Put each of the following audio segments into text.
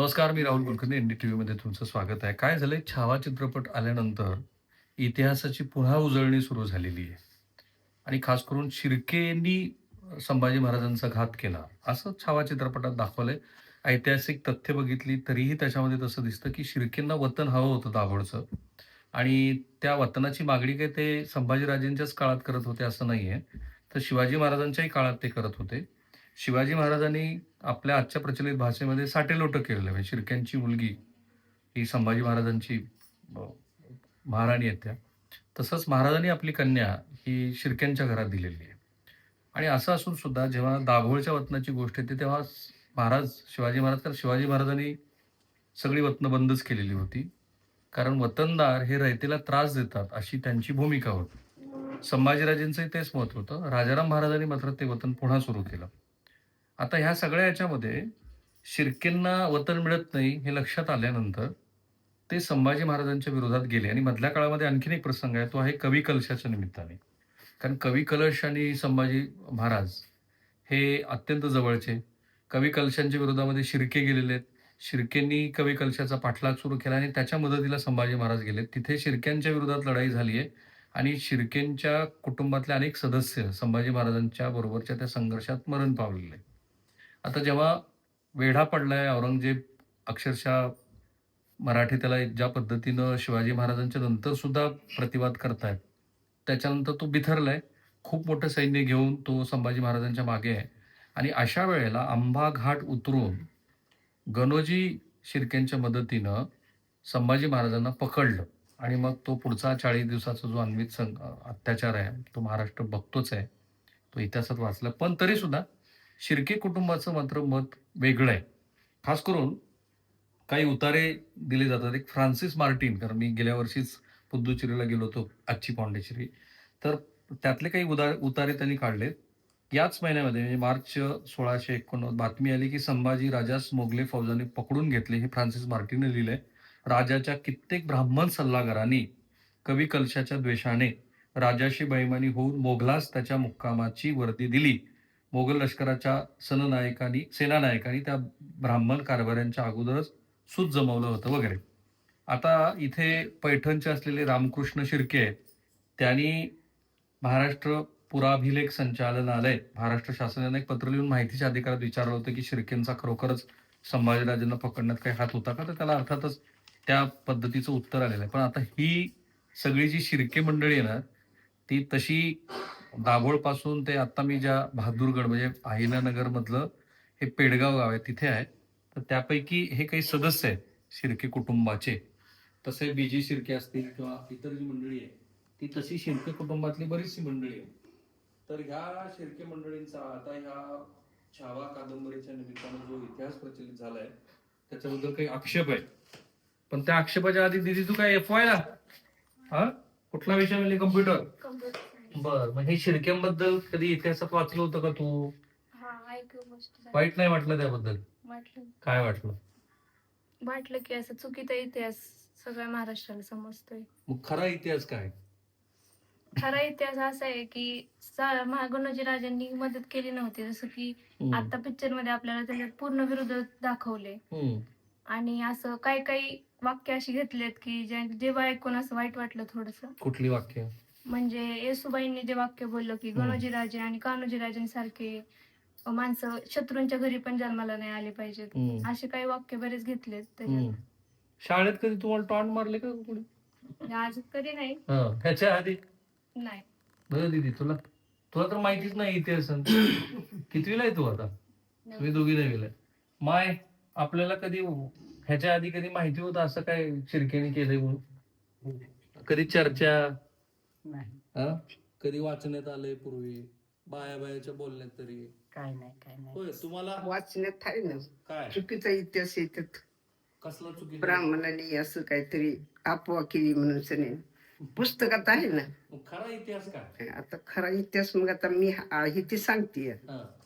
नमस्कार मी Rahul Kulkarni N D T व्हीमध्ये तुमचं स्वागत आहे. काय झालंय? छावा चित्रपट आल्यानंतर इतिहासाची पुन्हा उजळणी सुरू झालेली आहे. आणि खास करून शिर्केंनी संभाजी महाराजांचा घात केला. असं छावा चित्रपटात दाखवलंय. ऐतिहासिक तथ्य बघितली तरीही त्याच्यामध्ये तसं दिसतं की शिर्केंना वतन हवं होतं दाभोळचं. आणि त्या वतनाची मागणी काय ते संभाजीराजेंच्याच काळात करत होते असं नाहीये. तर शिवाजी महाराजांच्याही काळात ते करत होते. शिवाजी महाराजांनी आपल्या आजच्या प्रचलित भाषेमध्ये साटेलोटं केलेलं म्हणजे शिर्क्यांची मुलगी ही संभाजी महाराजांची महाराणी आहेत त्या. तसंच महाराजांनी आपली कन्या ही शिरक्यांच्या घरात दिलेली आहे. आणि असं असून सुद्धा जेव्हा दाभोळच्या वतनाची गोष्ट येते तेव्हा महाराज शिवाजी महाराज तर शिवाजी महाराजांनी सगळी वतनं बंदच केलेली होती. कारण वतनदार हे रयतेला त्रास देतात अशी त्यांची भूमिका होती. संभाजीराजेंचंही तेच मत होतं. राजाराम महाराजांनी मात्र ते वतन पुन्हा सुरू केलं. आता ह्या सगळ्या याच्यामध्ये शिर्केंना वतन मिळत नाही हे लक्षात आल्यानंतर ते संभाजी महाराजांच्या विरोधात गेले. आणि मधल्या काळामध्ये आणखीन एक प्रसंग आहे तो आहे कवी कलशाच्या निमित्ताने. कारण कवी कलश आणि संभाजी महाराज हे अत्यंत जवळचे. कवी कलशांच्या विरोधामध्ये शिर्के गेलेले आहेत. शिर्केंनी कवी कलशाचा पाठलाग सुरू केला आणि त्याच्या मदतीला संभाजी महाराज गेले तिथे शिर्क्यांच्या विरोधात लढाई झाली आहे आणि शिर्केंच्या कुटुंबातले अनेक सदस्य संभाजी महाराजांच्या बरोबरच्या त्या संघर्षात मरण पावलेले आहेत. आता जेव्हा वेढा पडलाय औरंगजेब अक्षरशः मराठी त्याला ज्या पद्धतीनं शिवाजी महाराजांच्या नंतर सुद्धा प्रतिवाद करतायत त्याच्यानंतर तो बिथरलाय. खूप मोठं सैन्य घेऊन तो संभाजी महाराजांच्या मागे आहे. आणि अशा वेळेला अंबा घाट उतरून गणोजी शिर्केंच्या मदतीनं संभाजी महाराजांना पकडलं. आणि मग तो पुढचा चाळीस दिवसाचा जो अन्वित सं अत्याचार आहे तो महाराष्ट्र बघतोच आहे. तो इतिहासात वाचला. पण तरीसुद्धा शिर्के कुटुंबाचं मात्र मत वेगळं आहे. खास करून काही उतारे दिले जातात. एक फ्रान्सिस मार्टिन कारण मी गेल्या वर्षीच पुद्दुचेरीला गेलो होतो आजची पांडेचेरी. तर त्यातले काही उदा उतारे त्यांनी काढलेत. याच महिन्यामध्ये म्हणजे मार्च सोळाशे एकोणनव्वद बातमी आली की संभाजी राजास मोगले फौजाने पकडून घेतले हे फ्रान्सिस मार्टिनने लिहिलंय. राजाच्या कित्येक ब्राह्मण सल्लागारांनी कवी कलशाच्या द्वेषाने राजाशी बैमानी होऊन मोगलास त्याच्या मुक्कामाची वर्दी दिली. मोगल लष्कराच्या सननायकांनी सेनानायकांनी त्या ब्राह्मण कारभाऱ्यांच्या अगोदरच सूत जमवलं होतं वगैरे. आता इथे पैठणचे असलेले रामकृष्ण शिर्के आहेत. त्यांनी महाराष्ट्र पुराभिलेख संचालनालय महाराष्ट्र शासनाने एक पत्र लिहून माहितीच्या अधिकारात विचारलं होतं की शिर्केंचा खरोखरच संभाजीराजांना पकडण्यात काही हात होता का? तर त्याला अर्थातच त्या पद्धतीचं उत्तर आलेलं आहे. पण आता ही सगळी जी शिर्के मंडळी आहे ना ती तशी दाभोळपासून ते आता मी ज्या बहादूरगड म्हणजे अहिल्यानगर मधलं हे पेडगाव गाव आहे तिथे आहे. तर त्यापैकी हे काही सदस्य आहेत शिर्के कुटुंबाचे. तसे बीजी शिर्के असतील किंवा इतर जी मंडळी आहे ती तशी शिर्के कुटुंबातली बरीचशी मंडळी आहे तर ह्या शिर्के मंडळींचा आता ह्या छावा कादंबरीच्या निमित्तानं जो इतिहास प्रचलित झालाय त्याच्याबद्दल काही आक्षेप आहे पण त्या आक्षेपाच्या आधी दिदी तू काय एफ ला? हा? कुठला विषय म्हणजे कम्प्युटर. बर मग हे शिर्क्यांबद्दल कधी इतिहासात वाचलं होतं का तू? हा ऐकू मस्त झालं. वाईट नाही वाटलं त्याबद्दल? वाटलं. काय वाटलं? वाटलं की असं चुकीचा इतिहास सगळ्या महाराष्ट्राला समजतोय. मग खरा इतिहास काय? खरा इतिहास असा आहे की सा- महागणोजी राजांनी मदत केली नव्हती जसं की आता पिक्चरमध्ये आपल्याला त्याच्यात पूर्ण विरोध दाखवले हम्म. आणि असं काही काही वाक्य अशी घेतलेत की जे जेव्हा ऐकून असं वाईट वाटलं थोडस. कुठली वाक्य? म्हणजे येसुबाईंनी जे वाक्य बोललं की. गणोजी राजे आणि कान्होजी राजांसारखे माणसं शत्रूंच्या घरी पण जन्माला नाही आले पाहिजेत. असे काही वाक्य बरेच घेतलेत त्याच्यात. शाळेत कधी तुम्हाला टॉन मारले का कोणी? आज कधी नाही. ह्याच्या आधी? नाही. बरं दीदी तुला तुला तर माहितीच नाही इतिहास. कितवीला आहे तू आता? तुम्ही दोघी नवीला माय आपल्याला कधी ह्याच्या आधी कधी माहिती होतं असं काय शिर्केने केलंय म्हणून? कधी चर्चा? नाही. हा? कधी वाचण्यात आलंय पूर्वी? बाया बायाच्या बोलण्यात तरी? काय नाही काय नाही. होय तुम्हाला? वाचण्यात आहे ना. काय? चुकीचा इतिहास येतात कसला चुकी ब्राह्मणाने असं काहीतरी अफवा केली म्हणून सने. पुस्तकात आहे ना. खरा इतिहास काय? आता खरा इतिहास मग आता मी हा- ती सांगते. हा.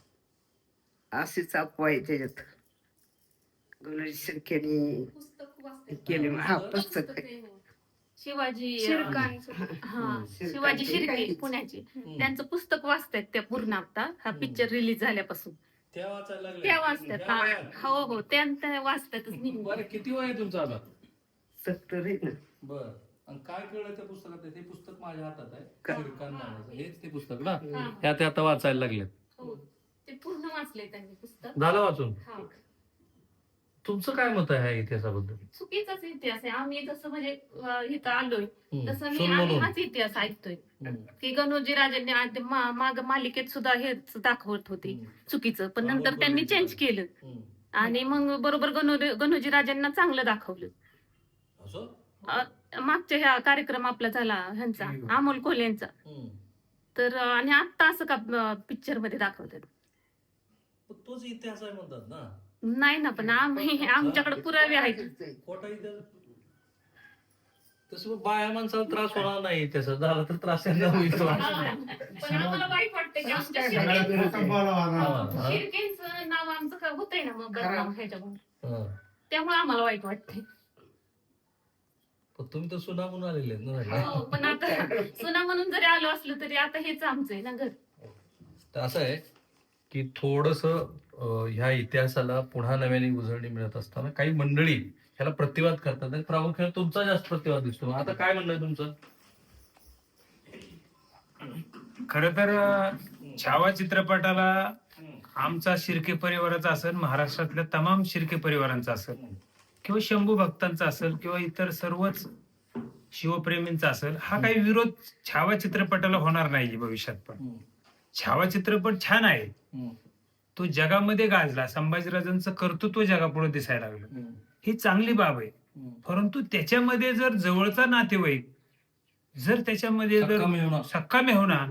अशीच अफवा आहे त्याच्यात. गणेश शिर्केनी केले. हा पुस्तक आहे. शिवाजी शिरकांचं. हा शिरकांचे शिवाजी शिर्के. पुण्याचे. त्यांचं पुस्तक वाचतायत त्या पूर्ण आता हा हम्म. पिक्चर रिलीज झाल्यापासून त्या वाचायला लागल्या? त्या वाचतात त्या हा वयात? हो हो त्या वाचतातच नेहमी. बरं किती वय आहे तुमचं आता सत्तर आहे ना बर आणि काय कळलं त्या पुस्तकात हे पुस्तक माझ्या हातात आहे का? शिरकान नावाचं. हेच ते पुस्तक ना हा. ते आता वाचायला लागले हो ते पूर्ण वाचले त्यांनी पुस्तक झालं वाचून हा तुमचं काय मत आहे या इतिहासाबद्दल चुकीचाच इतिहास आहे आम्ही जसं म्हणजे अं, इथं आलोय हम्म. तसं मी आम्ही. हाच इतिहास ऐकतोय हम्म. की गणोजी राजांनी आधी मा- माग मालिकेत सुद्धा हेच दाखवत होते हम्म. चुकीचं पण नंतर त्यांनी. चेंज केलं हम्म. आणि मग बरोबर गणो गणोजी राजांना चांगलं दाखवलं असं? मागच्या ह्या कार्यक्रम आपला झाला ह्यांचा. अमोल कोल यांचा हम्म. तर अ, आणि आता असं का पिक्चरमध्ये दाखवतात पण तोच इतिहास आहे म्हणतात ना नाही ना पण आम्ही आमच्याकडे पुरावे आहेत. खोटा तसं मग बाया माणसाला त्रास होणार नाही त्याचा झाला तर त्रास यांना होईल पण आम्हाला वाईट वाटतं की आमच्या शिर्के- हा. शिर्केचं नाव आमचं काय होतंय ना मग बदनाम ह्याच्यामुळे. हा. त्यामुळे आम्हाला वाईट वाटतंय. पण तुम्ही तर सुना म्हणून आलेले आहेत ना हो, पण आता सुना म्हणून जरी आलो असलो तरी आता हेच आमचं आहे ना घर. तर असं आहे की थोडस ह्या इतिहासाला पुन्हा नव्याने उजळणी मिळत असताना काही मंडळी ह्याला प्रतिवाद करतात. आणि प्रामुख्याने तुमचा जास्त प्रतिवाद दिसतो. आता काय म्हणणं आहे तुमचं? खर तर छावा चित्रपटाला आमचा शिर्के परिवाराचा असेल महाराष्ट्रातल्या तमाम शिर्के परिवारांचा असेल किंवा शंभू भक्तांचा असेल किंवा इतर सर्वच शिवप्रेमींचा असेल हा काही विरोध छावा चित्रपटाला होणार नाही भविष्यात पण. छावा चित्रपट छान आहे. तो जगामध्ये गाजला संभाजीराजांचं कर्तृत्व जगापुढे दिसायला लागलं. ही चांगली बाब आहे. परंतु त्याच्यामध्ये जर जवळचा नातेवाईक जर त्याच्यामध्ये जर सक्का मेहुणा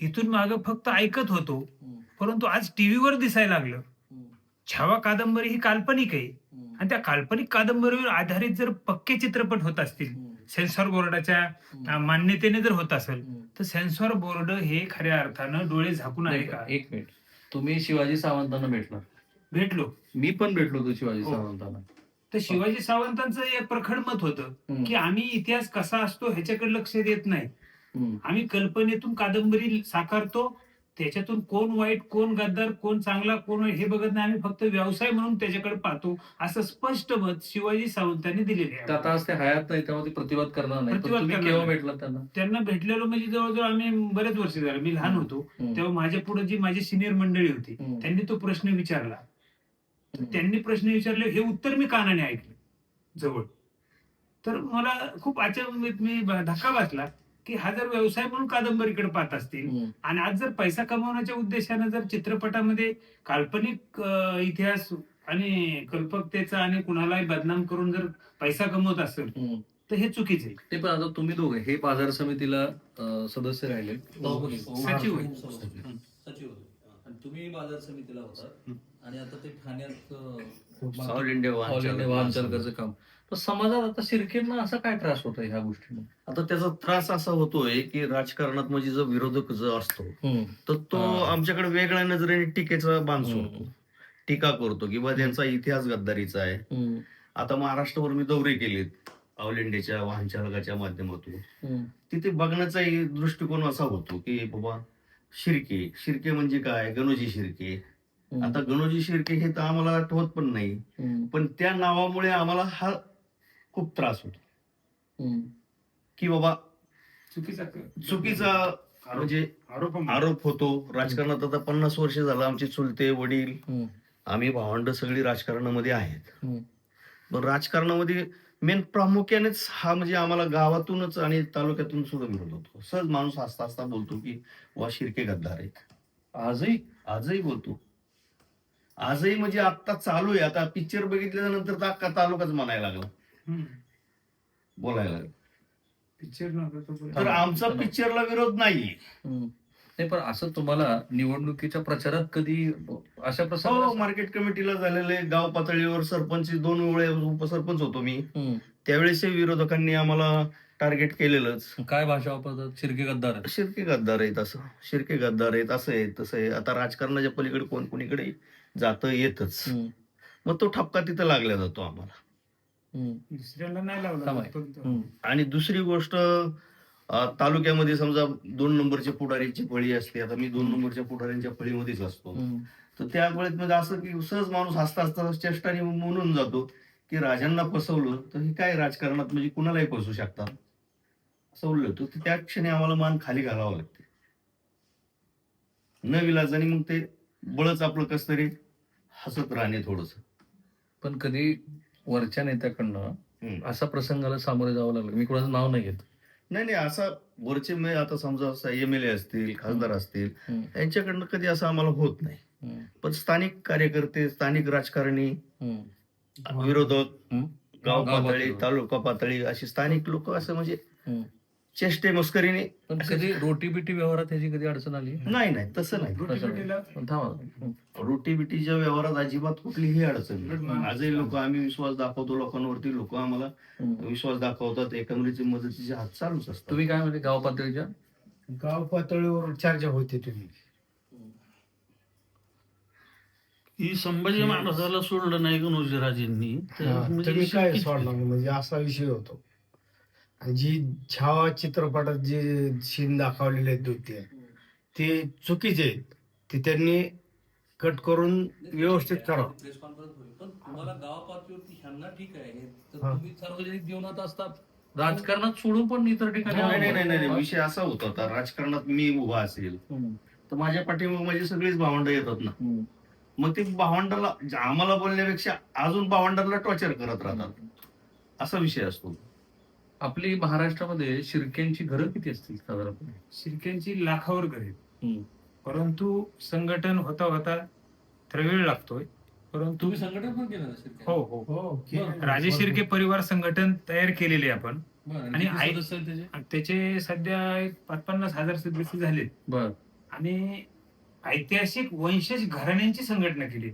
इथून माग फक्त ऐकत होतो. परंतु आज टीव्हीवर दिसायला लागलं. छावा कादंबरी ही काल्पनिक आहे. आणि त्या काल्पनिक कादंबरीवर आधारित जर पक्के चित्रपट होत असतील सेन्सॉर बोर्डाच्या मान्यतेने जर होत असेल तर सेन्सॉर बोर्ड हे खऱ्या अर्थानं डोळे झाकून आहे का? एक मिनिट. तुम्ही शिवाजी सावंतांना भेटला भेटलो मी पण भेटलो होतो शिवाजी हो. सावंतांना तर शिवाजी सावंतांचं एक प्रखड मत होतं हम्म. की आम्ही इतिहास कसा असतो ह्याच्याकडे लक्ष देत नाही हम्म. आम्ही कल्पनेतून कादंबरी साकारतो त्याच्यातून कोण वाईट कोण गद्दार कोण चांगला कोण वाईट हे बघत नाही. आम्ही फक्त व्यवसाय म्हणून त्याच्याकडे पाहतो. असं स्पष्ट मत शिवाजी सावंतांनी दिलेले आहे. आता ते हयात नाही त्यामुळे ते प्रतिवाद करणार नाही. प्रतिवाद केव्हा. भेटला त्यांना? त्यांना भेटलेलो म्हणजे जवळजवळ आम्ही बरेच वर्ष झाले. मी लहान होतो. तेव्हा माझ्या पुढे जी माझी सिनियर मंडळी होती. त्यांनी तो प्रश्न विचारला. त्यांनी प्रश्न विचारले हे उत्तर मी कानाने ऐकलं जवळ. तर मला खूप अचानक मी धक्का बसला. की हा जर व्यवसाय म्हणून कादंबरीकडे पाहत असतील. आणि आज जर पैसा कमवण्याच्या उद्देशाने जर चित्रपटामध्ये काल्पनिक इतिहास आणि कल्पकतेचा आणि कुणालाही बदनाम करून जर पैसा कमवत असेल. तर हे चुकीचं आहे. ते पण आता तुम्ही दोघे हे बाजार समितीला सदस्य राहिले. सचिव. सचिव तुम्ही बाजार समितीला होता आणि आता ते ठाण्यात ऑल इंडिया वाहन. चालकाचं काम. समाजात आता शिरकेंना असा काय त्रास होतो ह्या गोष्टीने आता त्याचा त्रास असा होतोय की राजकारणात म्हणजे जो विरोधक जो असतो तर तो. आमच्याकडे वेगळ्या नजरेने टीकेचा बांध. सोडतो टीका करतो की बा त्यांचा इतिहास गद्दारीचा आहे. आता महाराष्ट्रावर मी दौरे केलेत ऑल इंडियाच्या वाहन चालकाच्या माध्यमातून. तिथे बघण्याचाही दृष्टिकोन असा होतो की बाबा शिर्के शिर्के म्हणजे काय गणोजी शिर्के. आता गणोजी शिर्के हे तर आम्हाला आठवत पण नाही. पण त्या नावामुळे आम्हाला हा खूप त्रास होतो. की बाबा चुकीचा चुकीचा आरोप म्हणजे आरोप आरोप होतो. राजकारणात आता पन्नास वर्ष झालं आमचे चुलते वडील. आम्ही भावंड सगळी राजकारणामध्ये आहेत. पण राजकारणामध्ये मेन प्रामुख्यानेच हा म्हणजे आम्हाला गावातूनच आणि तालुक्यातून सुद्धा विरोध होतो. सहज माणूस हसता हसता बोलतो की वा शिर्के गद्दार आहेत. आजही आजही बोलतो. आजही म्हणजे आता चालू आहे. आता पिक्चर बघितल्यानंतर तर अख्खा तालुकाच म्हणायला लागला. बोलायला पिक्चर. तर आमचा पिक्चरला विरोध नाही. नाही पण असं तुम्हाला निवडणुकीच्या प्रचारात कधी अशा हो प्रसंग मार्केट कमिटीला झालेले गाव पातळीवर सरपंच दोन वेळे उपसरपंच होतो मी त्यावेळेसही विरोधकांनी आम्हाला टार्गेट केलेलंच काय भाषा वापरतात शिर्के गद्दार. शिर्के गद्दार आहेत असं शिर्के गद्दार आहेत असं आहे तसं आहे आता राजकारणाच्या पलीकडे कोण कोणीकडे जातं येतच. मग तो ठपका तिथं लागला जातो आम्हाला. दुसऱ्याला नाही लावला. आणि दुसरी गोष्ट अं, तालुक्यामध्ये समजा दोन नंबरच्या पुढाऱ्यांची फळी असते आता मी दोन नंबरच्या पुढाऱ्यांच्या फळीमध्येच असतो. तर त्यावेळेस म्हणजे असं की सहज माणूस हसता हसता चेष्टाने म्हणून जातो की राजांना फसवलं तर हे काय राजकारणात म्हणजे कुणालाही फसवू शकतात असं होतं तर त्या क्षणी आम्हाला मान खाली घालावं लागते. न विलाजाने मग ते बळच आपलं कस तरी हसत राहणे थोडस. पण कधी वरच्या नेत्याकडनं. असा प्रसंगाला सामोरे जावं लागलं मी कोणाचं नाव नाही घेत नाही नाही असा वरचे म्हणजे आता समजा एम एल ए असतील खासदार असतील. यांच्याकडनं कधी असं आम्हाला होत नाही. पण स्थानिक कार्यकर्ते स्थानिक राजकारणी. विरोधक. गाव पातळी. तालुका पातळी अशी स्थानिक लोक असं म्हणजे. चेष्टे मस्करीने पण कधी रोटी बिटी व्यवहारात ह्याची कधी अडचण आली? नाही नाही तसं नाही. रोटी बिटीच्या व्यवहारात अजिबात कुठलीही अडचण नाही. आजही लोक आम्ही विश्वास दाखवतो लोकांवरती. लोक आम्हाला. विश्वास दाखवतात. एकंदरीत मदतीचे हात चालूच असतात. तुम्ही काय म्हणजे गाव पातळीच्या? गाव पातळीवर चर्चा होते तुम्ही. ही संभाजी महाराजाला सोडलं नाही गणोजीराजेंनी तर म्हणजे तुम्ही काय नाही. म्हणजे असा विषय होतो. जी छावा चित्रपटात जे सीन दाखवलेले आहेत दोघे ते चुकीचे आहेत. ते त्यांनी कट करून व्यवस्थित करावं प्रेस कॉन्फरन्स होईल. पण तुम्हाला गाव पातळीवरती ह्यांना ठीक आहे. तर हा. तुम्ही सार्वजनिक जीवनात असतात. राजकारणात सोडून पण इतर ठिकाणी नाही नाही नाही नाही विषय असा होता आता राजकारणात मी उभा असेल हम्म. तर माझ्या पाठीमाग माझी सगळीच भावंड येतात ना. हम्म. मग ते भावंडाला जे आम्हाला बोलण्यापेक्षा अजून भावंडाला टॉर्चर करत राहतात. असा विषय असतो. आपली महाराष्ट्रामध्ये शिर्क्यांची घरं किती असतील साधारणपणे? शिर्क्यांची लाखावर घर आहेत. हम्म. परंतु संघटन होता होता तर वेळ लागतोय. परंतु तुम्ही संघटन पण केलं? हो हो. हो. राजे शिर्के परिवार संघटन तयार केलेले आपण. बरं, आणि आणि किती आई- सदस्य आहेत त्याचे? आणि त्याचे सध्या एक पाच पन्नास हजार सदस्य झालेत. बर. आणि ऐतिहासिक वंशज घराण्यांची संघटना केली.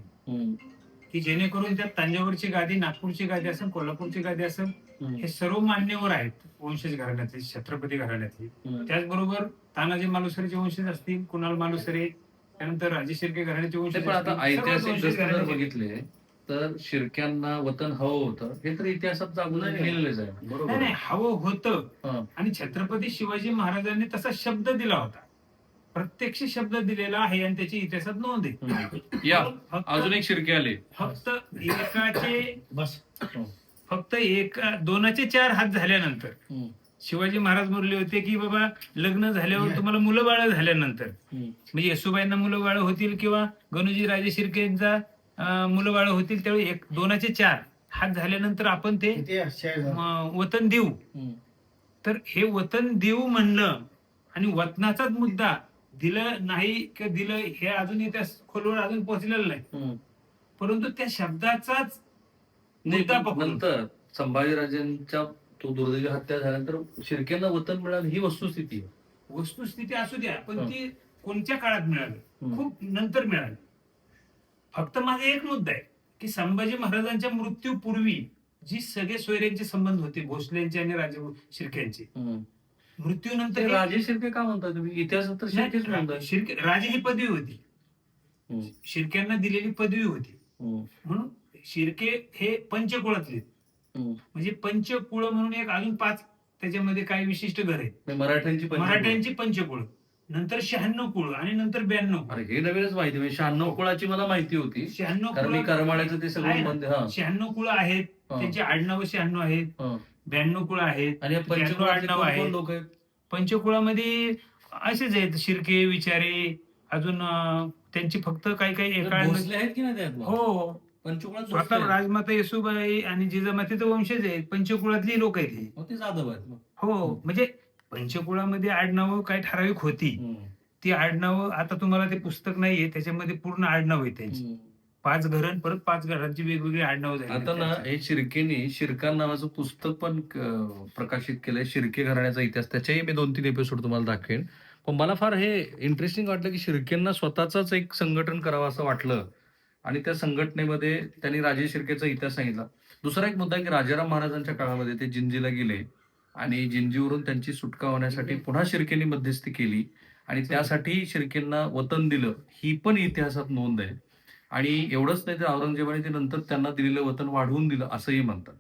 की जेणेकरून त्यात तांजावरची गादी नागपूरची गादी असेल कोल्हापूरची गादी असेल हे सर्व मान्यवर आहेत वंशज घराण्यातले छत्रपती घराण्यातले त्याचबरोबर तानाजी मालुसरेचे वंशज असतील कुणाल मालुसरे त्यानंतर राजे शिर्के घराण्याचे वंशज पण आता ऐतिहासिक जर घराण्याचे. बघितले तर शिर्क्यांना वतन हवं होतं हे तर इतिहासात जागून. लिहिलेलंच आहे. बरोबर. नाही हवं होतं. हा. आणि छत्रपती शिवाजी महाराजांनी तसा शब्द दिला होता. प्रत्यक्ष शब्द दिलेला आहे आणि त्याची इतिहासात नोंद आहे. या. अजून एक शिर्के आले. फक्त एकाचे बस. फक्त एक दोनाचे चार हात झाल्यानंतर. शिवाजी महाराज बोलले होते की बाबा लग्न झाल्यावर. तुम्हाला मुलं बाळ झाल्यानंतर. म्हणजे येसुबाईंना मुलं बाळ होतील किंवा गणूजी राजे शिर्केंचा मुलं बाळ होतील त्यावेळी एक दोनाचे चार हात झाल्यानंतर आपण ते वतन देऊ. तर हे वतन देऊ म्हणलं आणि वतनाचाच मुद्दा दिलं नाही किंवा दिलं हे अजूनही त्या खोलवर अजून पोहोचलेलं नाही. परंतु त्या शब्दाचाच मुद्दा पकडून नंतर संभाजीराजांच्या तो दुर्दैवी हत्या झाल्यानंतर शिर्क्यांना वतन मिळालं ही वस्तुस्थिती आहे. वस्तुस्थिती असू द्या पण हं. ती कोणत्या काळात मिळालं. खूप नंतर मिळालं फक्त माझा एक मुद्दा आहे की संभाजी महाराजांच्या मृत्यूपूर्वी जी सगळे सोयऱ्यांचे संबंध होते भोसलेंचे आणि राजे शिर्क्यांचे हम्म. मृत्यूनंतर ते हे- राजे शिर्के का म्हणता तुम्ही इतिहासात तर शिर्केच शिर्के राजे ही पदवी होती हम्म. शिर्क्यांना दिलेली पदवी होती हम्म. म्हणून शिर्के हे पंचकुळातले. म्हणजे पंचकुळ म्हणून एक अजून पाच त्याच्यामध्ये काही विशिष्ट घर आहेत. म्हणजे मराठ्यांची पंचकुळ. मराठ्यांची पंचकुळ. नंतर शहाण्णव कुळ आणि नंतर ब्याण्णव. अरे हे नवीनच माहिती म्हणजे शहाण्णव कुळाची मला माहिती होती. शहाण्णव करमाळ्याचं ते सगळं हा. शहाण्णव कुळ आहेत. हा. त्यांची आडनाव शहाण्णव आहेत. हा. ब्याण्णव कुळ आहेत. आणि पंचकुळातले आडनाव आहेत. लोक आहेत? पंचकुळामध्ये असेच आहेत. शिर्के विचारे अजून त्यांची फक्त काही काही एका भोसले आहेत की नाही त्यात मग? हो. पंचकुळात आहेत. राजमाता येसुबाई आणि जिजामातेचे वंशज आहेत पंचकुळातली लोक आहेत हे. मग ते जाधव आहेत मग. हो म्हणजे पंचकुळामध्ये आडनावं काही ठराविक होती हम्म. ती आडनावं आता तुम्हाला ते पुस्तक नाहीये त्याच्यामध्ये पूर्ण आडनाव आहे त्यांची हम्म. पाच घरं परत पाच घरांची वेगवेगळी आडनावं झाली आता ना हे शिर्केनी शिरकान नावाचं पुस्तक पण क- प्रकाशित केलंय शिर्के घराण्याचा इतिहास त्याच्याही मी दोन तीन एपिसोड तुम्हाला दाखवेन पण मला फार हे इंटरेस्टिंग वाटलं की शिर्केंना स्वतःच एक संघटन करावं असं वाटलं आणि त्या संघटनेमध्ये त्यांनी राजे शिर्केचा इतिहास सांगितला. दुसरा एक मुद्दा आहे की राजाराम महाराजांच्या काळामध्ये ते जिंजीला गेले आणि जिंजीवरून त्यांची सुटका होण्यासाठी पुन्हा शिर्केनी मध्यस्थी केली आणि त्यासाठी शिर्केंना वतन दिलं. ही पण इतिहासात नोंद आहे. आणि एवढंच नाही तर औरंगजेबाने ते नंतर त्यांना दिलेलं वतन वाढवून दिलं असंही म्हणतात.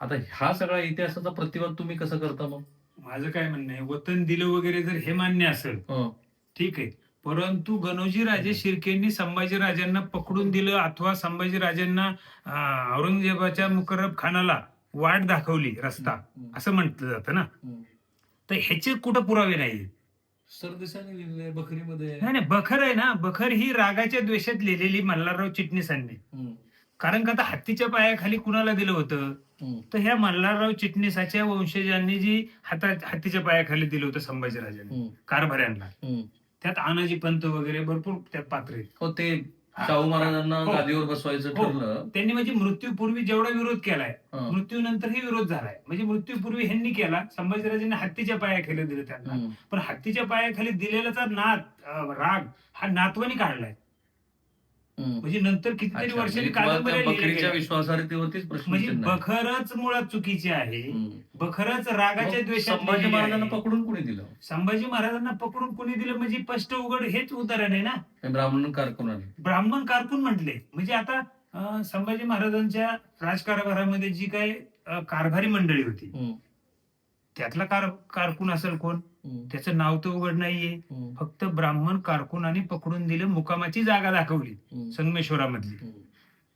आता हा सगळा इतिहासाचा प्रतिवाद तुम्ही कसं करता मग? माझं काय म्हणणं आहे वतन दिलं वगैरे जर हे मान्य असेल ठीक आहे. परंतु गणोजी राजे शिर्केंनी संभाजी राजांना पकडून दिलं अथवा संभाजी राजांना औरंगजेबाच्या मुकरब खानाला वाट दाखवली रस्ता. असं म्हटलं जातं ना. तर ह्याचे कुठं पुरावे नाही सरदेशाने लिहिलेलं बकरीमध्ये नाही नाही बखर आहे ना. बखर ही रागाच्या द्वेषात लिहिलेली मल्हारराव चिटणीसांनी. कारण का आता हत्तीच्या पायाखाली कुणाला दिलं होतं? तर ह्या मल्हारराव चिटणीसाच्या वंशजांनी जी हाता हत्तीच्या पायाखाली दिलं होतं संभाजीराजांनी कारभाऱ्यांना. त्यात आनाजी पंत वगैरे भरपूर त्यात पात्र आहेत हो ते शाहू महाराजांना हो. गादीवर बसवायचं हो. ठरलं त्यांनी म्हणजे मृत्यूपूर्वी जेवढा विरोध केलाय हा. मृत्यूनंतरही विरोध झालाय म्हणजे मृत्यूपूर्वी ह्यांनी केला संभाजीराजांनी हत्तीच्या पायाखाली दिलं त्यांना पण हत्तीच्या पायाखाली दिलेलाचा नाद अं, राग हा नातवानी काढलाय. म्हणजे नंतर कितीतरी वर्षांनी म्हणजे कादंबऱ्या. विश्वासार्हतेवरतीच प्रश्न म्हणजे चिन्ह आहे. बखरच मुळात चुकीचे आहे. बखरच रागाच्या द्वेषात संभाजी महाराजांना. पकडून कोणी दिलं संभाजी महाराजांना पकडून कोणी दिलं म्हणजे स्पष्ट उघड हेच उदाहरण आहे ना हे ब्राह्मण कारकुनाने ब्राह्मण कारकून म्हटले म्हणजे आता संभाजी महाराजांच्या राजकारभारामध्ये जी काही कारभारी मंडळी होती त्यातला कार कारकून असेल कोण? त्याचं नाव तर उघड नाहीये. फक्त ब्राह्मण कारकुनाने पकडून दिलं मुकामाची जागा दाखवली संगमेश्वरामधली.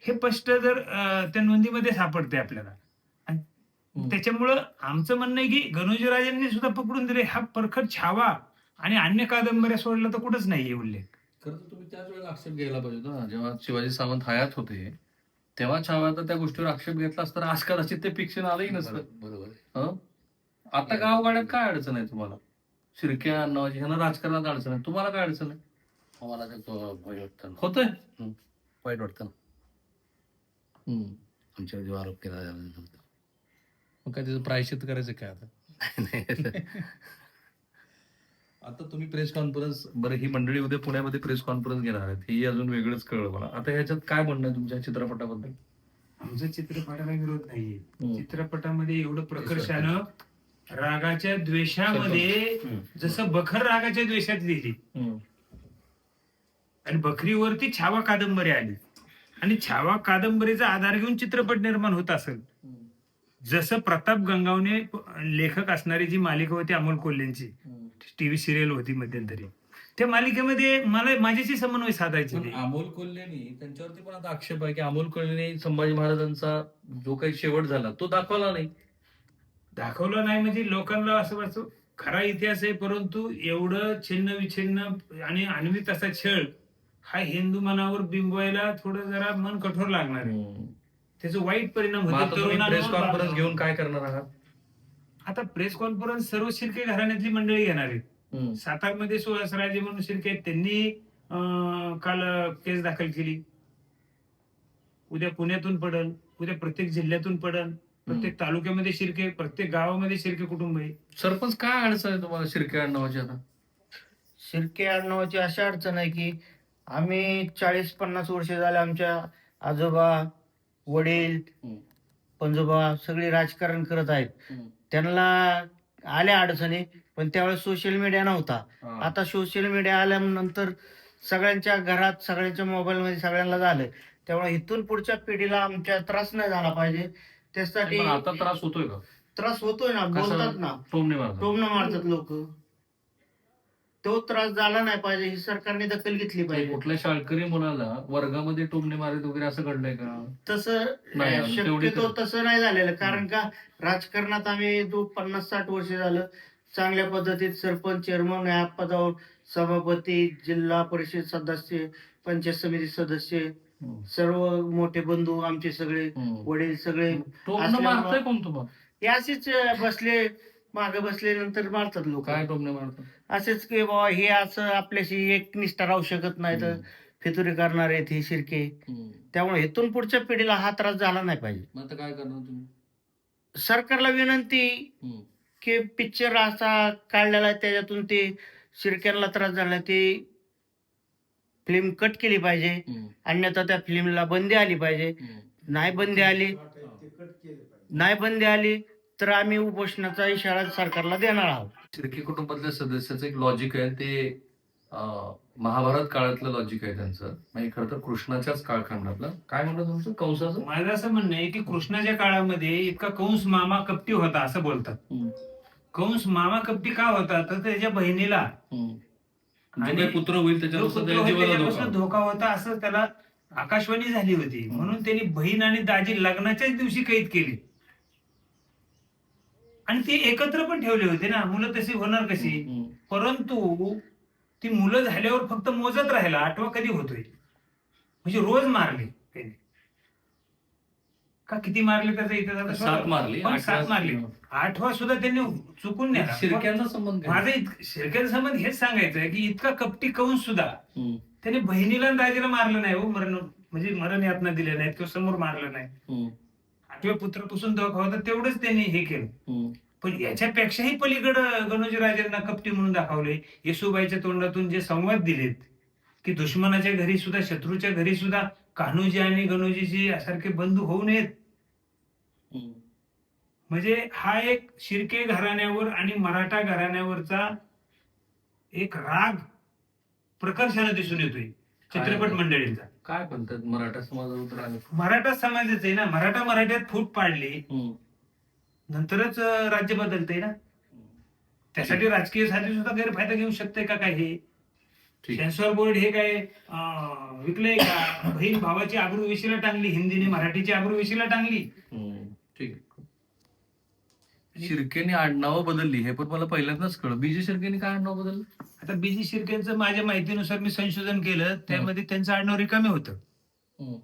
हे स्पष्ट जर त्या नोंदीमध्ये सापडते आपल्याला. आणि. त्याच्यामुळं आमचं म्हणणं आहे की गणोजीराजांनी सुद्धा पकडून दिले हा परखड छावा आणि अन्य कादंबऱ्या सोडला तर कुठंच नाहीये उल्लेख. खरं तर तुम्ही त्याच वेळेला आक्षेप घ्यायला पाहिजे होता ना. जेव्हा शिवाजी सावंत हयात होते तेव्हा छाव्यात त्या गोष्टीवर आक्षेप घेतला असता आज कदाचित ते फिक्शन आलंही नसतं. बरोबर हं? आता गावगाड्यात काय अडचण आहे तुम्हाला? शिरक्या नावाची ह्यांना राजकारणात अडचण आहे. तुम्हाला काय अडचण आहे? आम्हाला ते तो वाईट वाटतं ना. होतंय? वाईट वाटतं ना. हम्म. आमच्यावर जो आरोप केला जातो. मग काय त्याचं प्रायश्चित करायचं काय आता? नाही. आता तुम्ही प्रेस कॉन्फरन्स बरं ही मंडळी उद्या पुण्यामध्ये प्रेस कॉन्फरन्स घेणार आहेत. हे अजून वेगळंच कळलं मला. आता ह्याच्यात काय म्हणणं आहे तुमच्या चित्रपटाबद्दल? आमचा चित्रपटाला विरोध नाहीये. चित्रपटामध्ये एवढं प्रकर्षानं रागाच्या द्वेषामध्ये हम्म. जसं बखर रागाच्या द्वेषात लिहिली हम्म. आणि बकरीवरती छावा कादंबरी आली आणि छावा कादंबरीचा आधार घेऊन चित्रपट निर्माण होत असेल हम्म. जसं प्रताप गंगावणे लेखक असणारी जी मालिका होती अमोल कोल्हेंची हम्म. टीव्ही सिरियल होती मध्यंतरी त्या मालिकेमध्ये मला माझ्याशी समन्वय साधायचे पण. अमोल कोल्हेनी त्यांच्यावरती पण आता आक्षेप आहे की अमोल कोल्हेनी संभाजी महाराजांचा जो काही शेवट झाला तो दाखवला नाही दाखवलं नाही म्हणजे लोकांना असं वाटतं खरा इतिहास आहे परंतु एवढं छिन्न विछिन्न आणि अन्वित असा छळ हा हिंदू मनावर बिंबवायला थोडं जरा मन कठोर लागणार आहे. त्याचे वाईट परिणाम प्रेस कॉन्फरन्स घेऊन काय करणार आहात? आता प्रेस कॉन्फरन्स सर्व शिर्के घराण्यातली मंडळी घेणार आहेत. सातारमध्ये सुहासराजे म्हणून शिर्के आहेत त्यांनी काल केस दाखल केली. उद्या पुण्यातून पडल उद्या प्रत्येक जिल्ह्यातून पडल. प्रत्येक तालुक्यामध्ये शिर्के प्रत्येक गावामध्ये शिर्के कुटुंब आहे. सरपंच काय अडचण आहे तुम्हाला शिरके नावाची आता? शिर्के आडनावाची अशी अडचण आहे की आम्ही चाळीस पन्नास वर्ष झाले आमच्या आजोबा वडील हम्म. पंजोबा सगळे राजकारण करत आहेत. हम्म. त्यांना आल्या अडचणी पण त्यावेळेस सोशल मीडिया नव्हता. हा. आता सोशल मीडिया आल्यानंतर सगळ्यांच्या घरात सगळ्यांच्या मोबाईलमध्ये सगळ्यांना झालंय. त्यामुळे इथून पुढच्या पिढीला आमच्या त्रास नाही झाला पाहिजे. त्यासाठी पण आता त्रास होतोय का? त्रास होतोय ना कसा? बोलतात ना. टोमणे मारतात? टोमणं मारतात लोक. तो त्रास झाला नाही पाहिजे ही सरकारने दखल घेतली पाहिजे. कुठल्या शाळकरी मुलाला वर्गामध्ये टोमणे मारित वगैरे असं घडलंय का? तसं नाही, अं, तेवढी शक्यतो तर- तसं नाही झालेलं. कारण का राजकारणात आम्ही जो पन्नास साठ वर्ष झालं. चांगल्या पद्धतीत सरपंच चेअरमन या पदावर सभापती जिल्हा परिषद सदस्य पंचायत समिती सदस्य. सर्व मोठे बंधू आमचे सगळे. वडील सगळे टोमणं मारतंय कोण तुम्हाला हे असेच बसले मागे बसले नंतर मारतात लोक. काय टोमणे असेच की बाबा हे असं आपल्याशी एक निष्ठा राहू शकत नाही तर फितुरी करणार आहेत हे शिरके. त्यामुळे इथून पुढच्या पिढीला हा त्रास झाला नाही पाहिजे. मग आता काय करणार तुम्ही? सरकारला विनंती हम्म. की पिक्चर असा काढलेला आहे त्याच्यातून ते शिरक्यांना त्रास झाला ते फिल्म कट केली पाहिजे. अन्यथा त्या फिल्मला बंदी आली पाहिजे. नाही बंदी आली नाही बंदी आली तर आम्ही उपोषणाचा इशारा सरकारला देणार आहोत. शिर्के कुटुंबातल्या सदस्याचं एक लॉजिक आहे ते महाभारत काळातलं लॉजिक आहे त्यांचं. म्हणजे खरं तर कृष्णाच्याच काळखंडातलं. काय म्हणलं तुमचं? कंसाचं? माझं असं म्हणणं आहे की कृष्णाच्या काळामध्ये इतका कंस मामा कपटी होता असं बोलतात. कंस मामा कपटी का होता? तर त्याच्या बहिणीला. आणि पुत्र होईल त्याच्यापासून धोका. होता असं त्याला आकाशवाणी झाली होती. म्हणून त्यांनी बहीण आणि दाजी लग्नाच्याच दिवशी कैद केली. आणि ते एकत्र पण ठेवले होते ना. मुलं तशी होणार कशी. परंतु ती मुलं झाल्यावर फक्त मोजत राहिला. आठवा कधी होतोय? म्हणजे रोज मारले. का किती मारले त्याचा इथे सात. मारली सात मारली आठवा सुद्धा त्यांनी चुकून नेला शिरक्यांचा संबंध? माझा शिरक्याचा संबंध हेच सांगायचं आहे की इतका कपटी कौन सुद्धा. त्याने बहिणीला दाजीला मारलं नाही हो मरण म्हणजे मरण यातना दिले नाहीत किंवा समोर मारलं नाही. आठव्या पुत्रापासून धोका होता तेवढंच त्यांनी हे केलं. पण याच्यापेक्षाही पलीकडं गणोजी राजांना कपटी म्हणून दाखवले येसुबाईच्या तोंडातून जे संवाद दिलेत की दुश्मनाच्या घरी सुद्धा शत्रूच्या घरी सुद्धा कान्होजी आणि गणोजीची सारखे बंधू होऊ नयेत. म्हणजे हा एक शिर्के घराण्यावर आणि मराठा घराण्यावरचा एक राग प्रकर्षाने दिसून येतोय चित्रपट? मंडळींचा काय म्हणतात मराठा आणि मराठा समाजाचं आहे ना मराठा मराठ्यात फूट पाडली. नंतरच राज्य बदलतंय ना त्यासाठी राजकीय साधी सुद्धा गैरफायदा घेऊ शकते का काय हे. सेन्सॉर बोर्ड हे काय विकलंय का बहीण भावाची आबरू वेशीला टांगली हिंदीने मराठीची आबरू वेशीला टांगली. ठीक. शिर्केने आडनावं बदलली हे पण मला पहिल्यांदाच कळलं. बीजे शिर्केने काय आडनाव बदललं? आता बीजी शिर्केंचं माझ्या माहितीनुसार मी संशोधन केलं त्यामध्ये त्यांचं आडनाव रिकामे होतं. हम्म.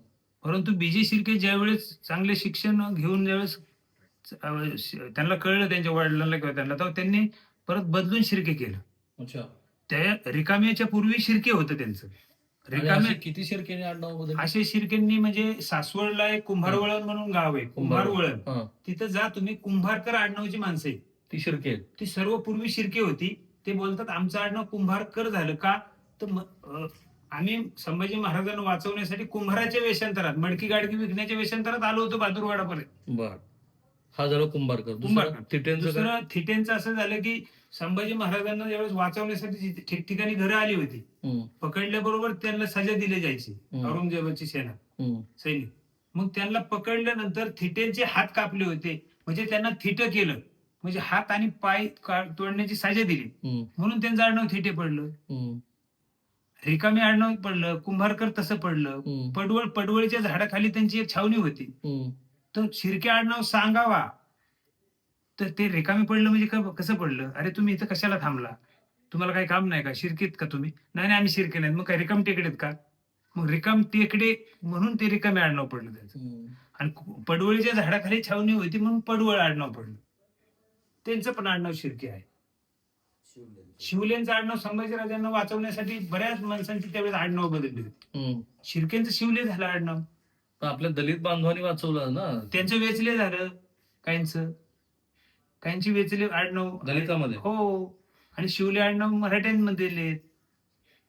परंतु बीजे शिर्के ज्यावेळेस चांगले शिक्षण घेऊन ज्यावेळेस अं, श- त्यांना कळलं त्यांच्या वडिलांना किंवा त्यांना तर त्यांनी परत बदलून शिर्के केलं. अच्छा. त्या रिकाम्याच्या पूर्वी शिर्के होतं त्यांचं. रिकामे किती शिर्केने आडनाव बदलली असे शिर्केंनी म्हणजे सासवडला एक कुंभारवळण म्हणून गाव आहे कुंभारवळण. हा. तिथं जा तुम्ही कुंभारकर आडनावची माणसं आहेत. ती शिर्के. ती सर्व पूर्वी शिर्के होती. ते बोलतात आमचं आडनाव कुंभारकर झालं का? तर म- अं, आम्ही संभाजी महाराजांना वाचवण्यासाठी कुंभाराच्या वेशांतरात मडकी गाडगी विकण्याच्या वेशांतरात आलो होतो बहादूरवाडापर्यंत बर. हा झाला कुंभारकर. दुसरं कुंभारकर. तिटेंचं काय? दुसरं थिटेंचं असं झालं की संभाजी महाराजांना ज्यावेळेस वाचवण्यासाठी ठिकठिकाणी घरं आली होती हम्म. पकडल्याबरोबर त्यांना सजा दिली जायची. औरंगजेबाची सेना. सैनिक मग त्यांना पकडल्यानंतर थिटेंचे हात कापले होते म्हणजे त्यांना थिट केलं म्हणजे हात आणि पाय तोडण्याची सजा दिली. म्हणून त्यांचं आडनाव थिटे पडलं. रिकामी आडनाव पडलं कुंभारकर तसं पडलं. पडवळ पडवळीच्या झाडाखाली त्यांची एक छावणी होती. तर शिरके आडनाव सांगावा तर ते रिकामी पडलं म्हणजे क- कसं पडलं? अरे तुम्ही इथं कशाला थांबला? तुम्हाला काही काम नाही का? शिरकेत का तुम्ही? नाही नाही आम्ही शिरके नाहीत मग काय रिकाम टेकडेत का? मग रिकाम टेकडे म्हणून ते रिकामी आडनाव पडलं त्यांचं. हम्म. आणि कु- पडवळीच्या झाडाखाली छावणी होती म्हणून पडवळ आडनाव पडलं. त्यांचं पण आडनाव शिर्के आहे. शिवलेंचं आडनाव संभाजीराजांना वाचवण्यासाठी बऱ्याच माणसांची त्यावेळेस आडनाव बदलली होती. हम्म. शिर्केंचं शिवले झालं आडनाव. पण आपल्या दलित बांधवांनी वाचवलं ना? त्यांचं वेचले झालं काहींचं. काहींची वेचले आडनाव दलितामध्ये. हो. आणि शिवले आडनाव मराठ्यांमध्ये दिले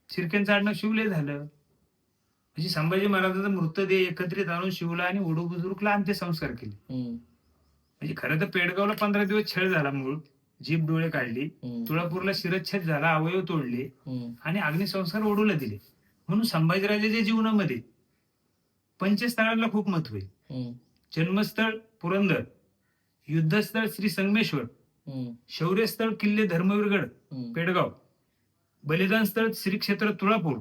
शिर्केंचं आडनाव शिवले झालं. म्हणजे संभाजी महाराजांचा मृतदेह एकत्रित आणून शिवला आणि ओढू बुजुर्गला अंत्यसंस्कार केले. म्हणजे खरं तर पेडगावला पंधरा दिवस छळ झाला मूळ. जीभ डोळे काढली. तुळापूरला शिरच्छेद झाला अवयव तोडले. आणि अग्निसंस्कार ओढूला दिले. म्हणून संभाजीराजाच्या जीवनामध्ये पंचस्थळांना खूप महत्त्व आहे. जन्मस्थळ पुरंदर युद्धस्थळ श्री संगमेश्वर. शौर्यस्थळ किल्ले धर्मवीरगड. पेडगाव बलिदान स्थळ श्री क्षेत्र तुळापूर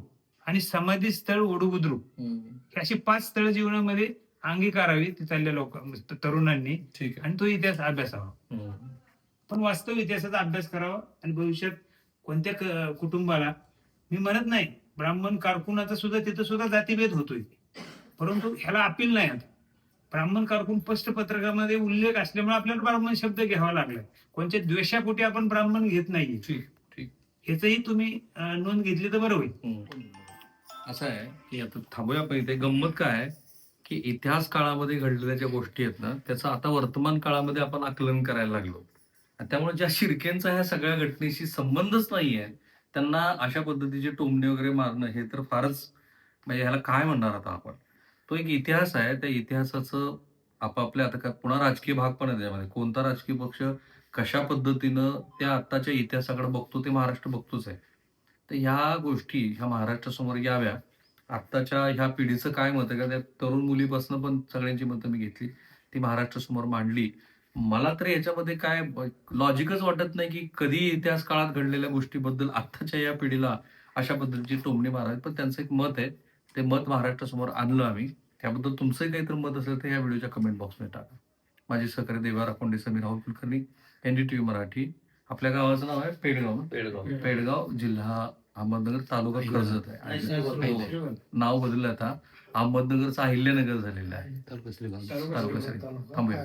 आणि समाधी स्थळ ओडुबुद्रुक हम्म. ही अशी पाच स्थळ जीवनामध्ये अंगीकारावी तिथल्या लोक तरुणांनी आणि तो इतिहास अभ्यासावा. पण वास्तव इतिहासाचा अभ्यास करावा आणि भविष्यात कोणत्या कुटुंबाला मी म्हणत नाही ब्राह्मण कारकुनाचा सुद्धा तिथं सुद्धा जातीभेद होतोय परंतु ह्याला अपील नाही आता ब्राह्मण कारकून स्पष्ट पत्रकामध्ये उल्लेख असल्यामुळे आपल्याला ब्राह्मण शब्द घ्यावा लागलाय कोणत्या द्वेषापोटी आपण ब्राह्मण घेत ठीक ह्याचंही तुम्ही नोंद घेतली तर बरं होईल. असं आहे की आता थांबूया आपण इथे. गंमत काय आहे की इतिहास काळामध्ये घडलेल्या ज्या गोष्टी आहेत ना त्याचं आता वर्तमान काळामध्ये आपण आकलन करायला लागलो. त्यामुळे ज्या शिरकेंचा ह्या सगळ्या घटनेशी संबंधच नाहीये त्यांना अशा पद्धतीचे टोमणे वगैरे मारणं हे तर फारच म्हणजे ह्याला काय म्हणणार आता आपण? तो एक इतिहास आहे. त्या इतिहासाचं आपापल्या आता का पुन्हा राजकीय भाग पण आहे त्यामध्ये. कोणता राजकीय पक्ष कशा पद्धतीनं त्या आत्ताच्या इतिहासाकडे बघतो ते महाराष्ट्र बघतोच आहे. तर ह्या गोष्टी ह्या महाराष्ट्रासमोर याव्या. आत्ताच्या ह्या पिढीचं काय मत आहे का? त्या तरुण मुलीपासून पण सगळ्यांची मतं मी घेतली. ती महाराष्ट्रासमोर मांडली. मला तर याच्यामध्ये काय लॉजिकच वाटत नाही की कधी इतिहास काळात घडलेल्या गोष्टीबद्दल आत्ताच्या या पिढीला अशा पद्धतीची टोमणी मारावी. पण त्यांचं एक मत आहे. ते मत महाराष्ट्रासमोर आणलं आम्ही. त्याबद्दल तुमचंही काहीतरी मत असेल तर या व्हिडिओच्या कमेंट बॉक्समध्ये टाका. माझे सहकारी देवा राखोंडे समीर राहुल कुलकर्णी एनडीटीव्ही मराठी. आपल्या गावाचं नाव आहे पेडगाव? पेडगाव. पेडगाव जिल्हा अहमदनगर तालुका कर्जत आहे. नाव बदललं आता. अहमदनगरचं अहिल्यानगर झालेलं आहे. थांबूया.